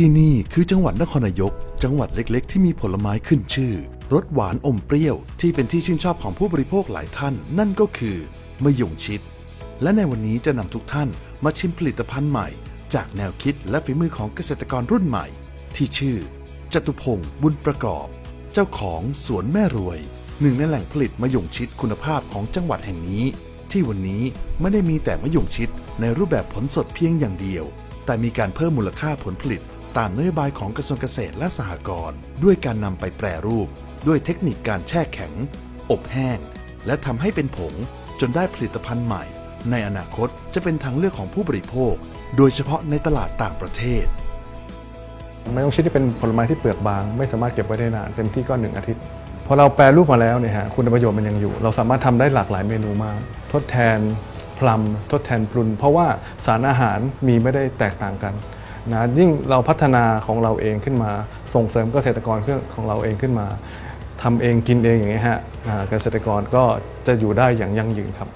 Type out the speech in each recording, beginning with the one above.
ที่นี่คือจังหวัดนครนายก จังหวัดเล็กๆ ที่มีผลไม้ขึ้นชื่อรสหวานอมเปรี้ยว ที่เป็นที่ชื่นชอบของผู้บริโภคหลายท่าน นั่นก็คือมะยงชิด และในวันนี้จะนำทุกท่านมาชิมผลิตภัณฑ์ใหม่ จากแนวคิดและฝีมือของเกษตรกรรุ่นใหม่ ที่ชื่อ จตุพงศ์บุญประกอบ เจ้าของสวนแม่รวย หนึ่งในแหล่งผลิตมะยงชิดคุณภาพของจังหวัดแห่งนี้ ที่วันนี้ไม่ได้มีแต่มะยงชิดในรูปแบบผลสดเพียงอย่างเดียว แต่มีการเพิ่มมูลค่าผลผลิต ตามนโยบายของกระทรวงเกษตรและสหกรณ์ด้วยการนำไปแปรรูป ด้วยเทคนิคการแช่แข็ง อบแห้ง และทำให้เป็นผงจนได้ผลิตภัณฑ์ใหม่ ในอนาคตจะเป็นทางเลือกของผู้บริโภค โดยเฉพาะในตลาดต่างประเทศมะยงชิดที่เป็นผลไม้ที่เปลือกบาง ไม่สามารถเก็บไว้ได้นานเต็มที่ก็หนึ่งอาทิตย์พอเราแปรรูปมาแล้วเนี่ยฮะคุณประโยชน์มันยังอยู่ เราสามารถทำได้หลากหลายเมนูมาก ทดแทนพลัมทดแทนปรุน เพราะว่าสารอาหารมีไม่ได้แตกต่างกัน นะยิ่งเราพัฒนาของเราเองขึ้นมา ส่งเสริมเกษตรกรของเราเองขึ้นมาทำเองกินเองอย่างนี้ฮะเกษตรกรก็จะอยู่ได้อย่างยั่งยืนครับ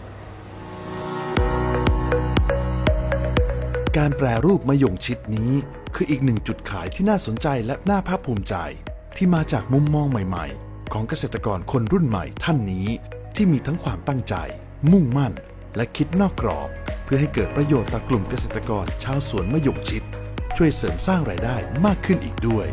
การแปรรูปมะยงชิดนี้ คืออีกหนึ่งจุดขายที่น่าสนใจและน่าภาคภูมิใจ ที่มาจากมุมมองใหม่ ๆ ของเกษตรกรคนรุ่นใหม่ท่านนี้ ที่มีทั้งความตั้งใจ มุ่งมั่น และคิดนอกกรอบ เพื่อให้เกิดประโยชน์ต่อกลุ่มเกษตรกรชาวสวนมะยงชิด ช่วยเสริมสร้างรายได้มากขึ้นอีกด้วย